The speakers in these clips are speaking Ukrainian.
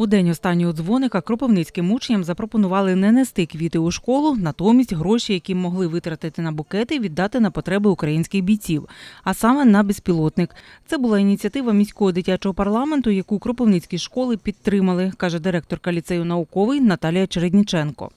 У день останнього дзвоника кропивницьким учням запропонували не нести квіти у школу, натомість гроші, які могли витратити на букети, віддати на потреби українських бійців, а саме на безпілотник. Це була ініціатива міського дитячого парламенту, яку кропивницькі школи підтримали, каже директорка ліцею науковий Наталія Чередніченко.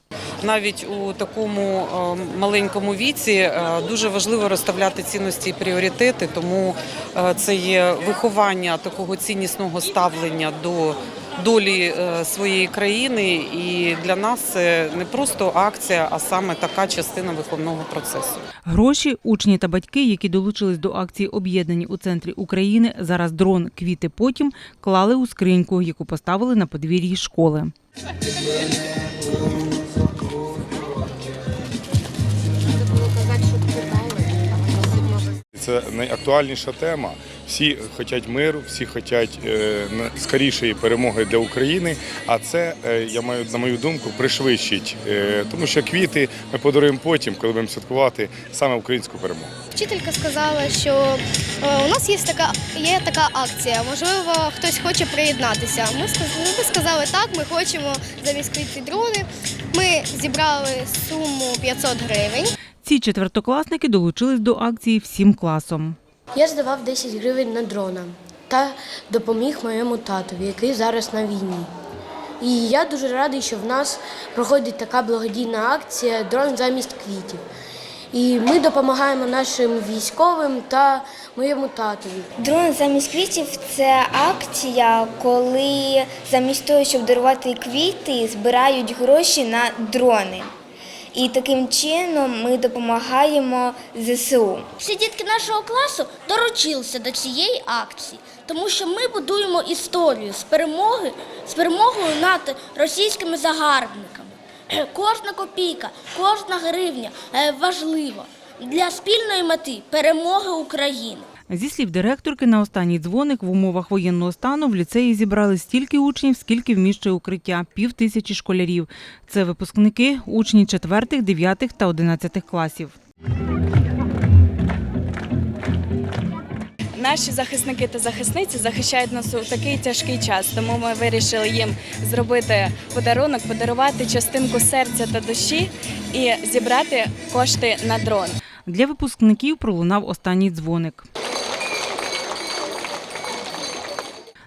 Навіть у такому е, маленькому віці е, дуже важливо розставляти цінності і пріоритети, тому е, це є виховання такого ціннісного ставлення до долі е, своєї країни. І для нас це не просто акція, а саме така частина виховного процесу. Гроші, учні та батьки, які долучились до акції об'єднані у центрі України, зараз дрон квіти потім клали у скриньку, яку поставили на подвір'ї школи. Це найактуальніша тема. Всі хочуть миру, всі хочуть е, на- скорішої перемоги для України. А це, е, я маю на мою думку, пришвидшить, е, тому що квіти ми подаруємо потім, коли будемо святкувати саме українську перемогу. Вчителька сказала, що у нас є така, є така акція. Можливо, хтось хоче приєднатися. Ми, ну, ми сказали так, ми хочемо замість квіти дрони. Ми зібрали суму 500 гривень. Ці четвертокласники долучились до акції всім класом. Я здавав 10 гривень на дрона та допоміг моєму татові, який зараз на війні. І я дуже радий, що в нас проходить така благодійна акція Дрон замість квітів. І ми допомагаємо нашим військовим та моєму татові. Дрон замість квітів це акція, коли замість того, щоб дарувати квіти, збирають гроші на дрони. І таким чином ми допомагаємо ЗСУ. Всі дітки нашого класу доручилися до цієї акції, тому що ми будуємо історію з перемоги, з перемогою над російськими загарбниками. Кожна копійка, кожна гривня е, важлива для спільної мети перемоги України. Зі слів директорки, на останній дзвоник в умовах воєнного стану в ліцеї зібрали стільки учнів, скільки вміщує укриття пів тисячі школярів. Це випускники, учні 4, 9 та 11 класів. Наші захисники та захисниці захищають нас у такий тяжкий час, тому ми вирішили їм зробити подарунок, подарувати частинку серця та душі і зібрати кошти на дрон. Для випускників пролунав останній дзвоник.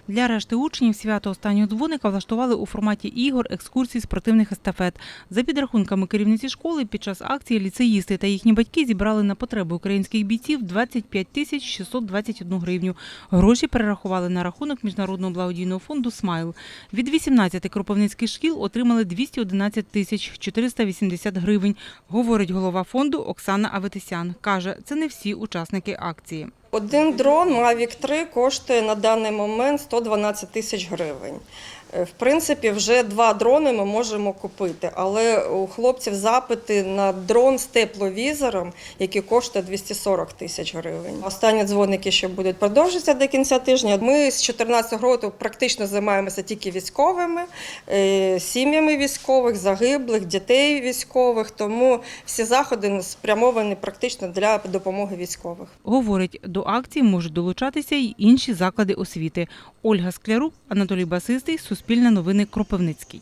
Для решти учнів свято останнього дзвоника влаштували у форматі ігор, екскурсій, спортивних естафет. За підрахунками керівниці школи, під час акції ліцеїсти та їхні батьки зібрали на потреби українських бійців 25 тисяч 621 гривню. Гроші перерахували на рахунок міжнародного благодійного фонду «Смайл». Від 18 кропивницьких шкіл отримали 211 тисяч 480 гривень, говорить голова фонду Оксана Аветисян. Каже, це не всі учасники акції. Один дрон Mavic 3 коштує на даний момент 112 тисяч гривень. Е, В принципі, вже два дрони ми можемо купити, але у хлопців запити на дрон з тепловізором, який коштує 240 тисяч гривень. Останні дзвоники ще будуть продовжитися до кінця тижня. Ми з 2014 року практично займаємося тільки військовими, е, сім'ями військових, загиблих, дітей військових. Тому всі заходи спрямовані практично для допомоги військових. Говорить, до акції можуть долучатися й інші заклади освіти. Ольга Склярук, Анатолій Басистий, Суспільне новини Кропивницький.